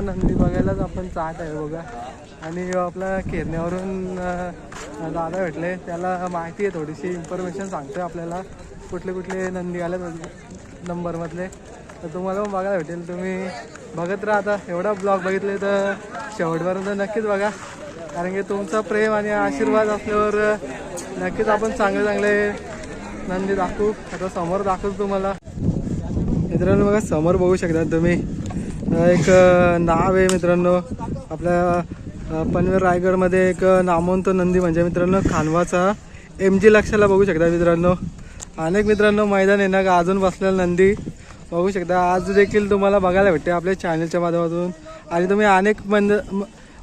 आता नंदी बघायलाच आपण चाहत आहे बघा. आणि आपल्या खेरण्यावरून दादा भेटले. त्याला माहिती आहे थोडीशी इन्फॉर्मेशन सांगतोय आपल्याला. कुठले कुठले नंदी आले नंबरमधले. तर तुम्हाला पण बघायला भेटेल. तुम्ही बघत राहा आता. एवढा ब्लॉग बघितले तर शेवटपर्यंत नक्कीच बघा. कारण की तुमचा प्रेम आणि आशीर्वाद असल्यावर नक्कीच आपण चांगले चांगले नंदी दाखवू. आता समोर दाखवतो तुम्हाला. मित्रांनो बघा समोर बघू शकता तुम्ही. एक नाव आहे मित्रांनो. आपल्या पनवेर पनवेल रायगडमध्ये एक नामवंत नंदी म्हणजे मित्रांनो खानवाचा. एम जी लक्षाला बघू शकता मित्रांनो. अनेक मित्रांनो मैदान आहे ना अजून बसलेला नंदी. बघू शकता आज देखील तुम्हाला बघायला भेटते आपल्या चॅनलच्या माध्यमातून. आणि तुम्ही अनेक मंद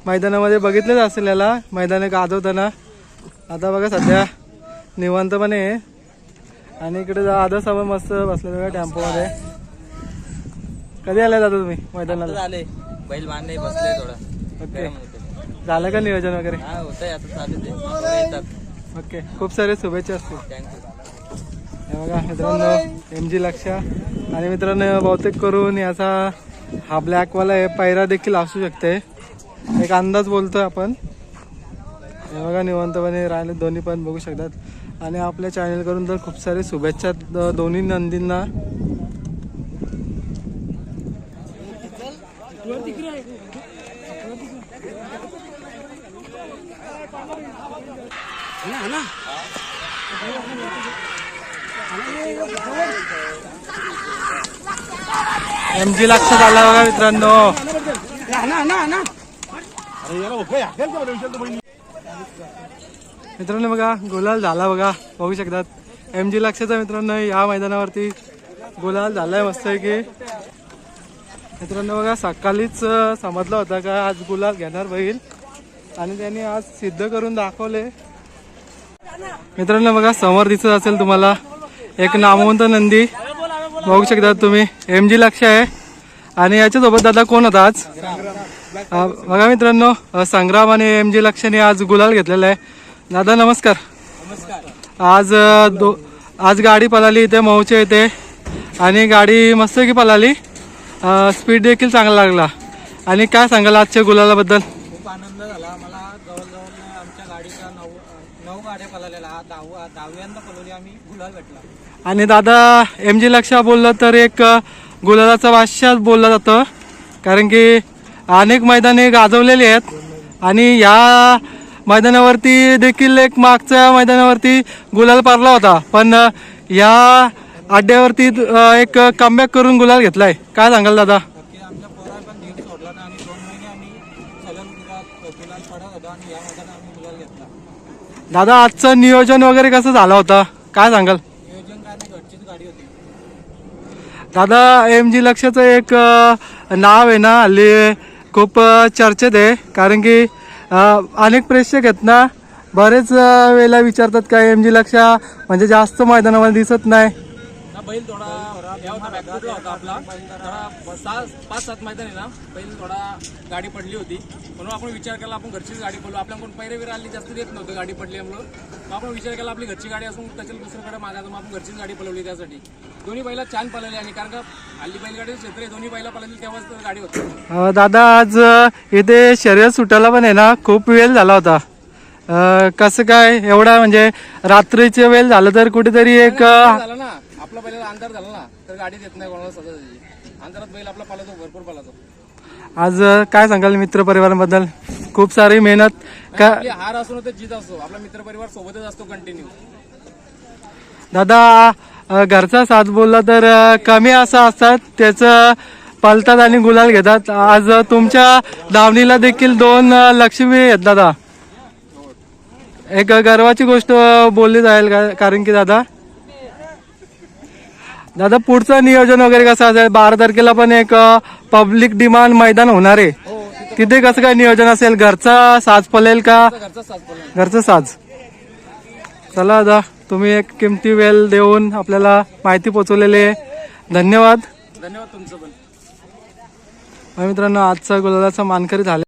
मैदानामध्ये बघितलेच असेल याला. मैदान गाजवताना आता बघा सध्या निवांतपणे. आहे आणि इकडे आदर्श सभा मस्त बसलेलं बघा टेम्पोमध्ये. कधी आलाय दादा तुम्ही? मैदानाला? झाले. बैल बांधले बसले थोडं. ओके. झालं का नियोजन वगैरे? हा होतंय. आता चालू ते. पोरं येतात. ओके. खूप सारे शुभेच्छा असतील. थँक्यू हे बघा मित्रांनो एम जी लक्षा आणि मित्रांनो बहुतेक करून याचा हा ब्लॅकवाला आहे पैरा देखील असू शकते. एक अंदाज बोलतोय आपण. हे बघा निवंतपणे राहिले. दोन्ही पण बघू शकतात. आणि आपल्या चॅनल करून तर खूप सारे शुभेच्छा. द- दोन्ही नंदींना. एम जी लक्षात आला बघा मित्रांनो. मित्रांनो बघा गुलाल झाला बघा बघू शकतात. एम जी लक्षाचा मित्रांनो या मैदानावरती गुलाल झालाय मस्त आहे की मित्रांनो बघा सकाळीच समजला समजलं होतं का आज गुलाल घेणार बैल. आणि त्यांनी आज सिद्ध करून दाखवले. मित्रांनो बघा समोर दिसत असेल तुम्हाला एक नामवंत नंदी. बघू शकता तुम्ही एम जी लक्ष आहे. आणि याच्यासोबत दादा कोण होता आज? बघा मित्रांनो संग्राम आणि एम जी लक्षने आज गुलाल घेतलेला आहे. दादा नमस्कार. आज दो आज गाडी पळाली इथे मऊच्या इथे. आणि गाडी मस्त की पळाली. स्पीड देखील चांगला लागला. आणि काय सांगाल आजच्या गुलालाबद्दल? खूप आनंद झाला. मला जवळजवळ आमच्या गाडीच्या नऊ नऊ गाड्या हा दहावा दहाव्यांदा पळवली आम्ही गुलाल भेटला. आणि दादा एम जी लक्षा बोललं तर एक गुलालाचा बादशाह बोललं जातं. कारण की अनेक मैदाने गाजवलेली आहेत. आणि या मैदानावरती देखील एक मागच्या मैदानावरती गुलाल पारला होता. पण या अड्ड्यावरती एक कमबॅक करून गुलाल घेतलाय. काय सांगाल दादा? दादा आजचं नियोजन वगैरे कसं झालं होतं? काय सांगाल? काय दादा एम जी लक्षाचं एक नाव आहे ना हल्ली खूप चर्चेत आहे. कारण की अनेक प्रेक्षक आहेत ना बरेच वेळेला विचारतात का एम जी लक्षा म्हणजे जास्त मैदानामध्ये दिसत नाही. बैल थोडा या होता बॅकफुटला होता आपला. थोडा सहा पाच सात मैदान ना बैल थोडा गाडी पडली होती. म्हणून आपण विचार केला आपण घरचीच गाडी पडलो आपल्या कोण पैरे विरा आली जास्त देत नव्हतं गाडी पडली म्हणून. मग आपण विचार केला आपली घरची गाडी असून त्याच्याला दुसरीकडे मागायचं मग आपण घरचीच गाडी पळवली त्यासाठी. दोन्ही बैला छान पळाली आणि कारण का हल्ली बैलगाडी क्षेत्र आहे दोन्ही बैला पळाली तेव्हाच गाडी होती. दादा आज इथे शर्यत सुटायला पण आहे ना खूप वेळ झाला होता. कसं काय? एवढा म्हणजे रात्रीचे वेळ झालं तर कुठेतरी एक झाला ना. आपला बैलाला अंधार झाला ना तर गाडी देत नाही कोणाला सजा त्याची अंधारात बैल आपला पळतो भरपूर पळतो आज काय सांगाल मित्र परिवाराबद्दल खूप सारी मेहनत का आपली हार असो तर जीत असतो आपला मित्रपरिवार सोबतच असतो कंटिन्यू दादा अ, घरचा साथ बोलला तर अ, कमी असं असतात त्याचं पलतात आणि गुलाल घेतात. आज तुमच्या दावणीला देखील दोन अ, लक्ष्मी आहेत दादा. एक गर्वाची गोष्ट अ, बोलली जाईल का- कारण की दादा दादा पुढचं नियोजन वगैरे कसं असेल? बारा तारखेला पण एक पब्लिक डिमांड मैदान होणार आहे. तिथे कसं काय नियोजन असेल? घरचा साज पलेल का? घरचा साज चला दादा तुम्ही एक किमती वेळ देऊन आपल्याला माहिती पोचवलेली आहे. धन्यवाद. धन्यवाद तुमचं पण. मित्रांनो आजचा गुलालाचा मानकरी झाले.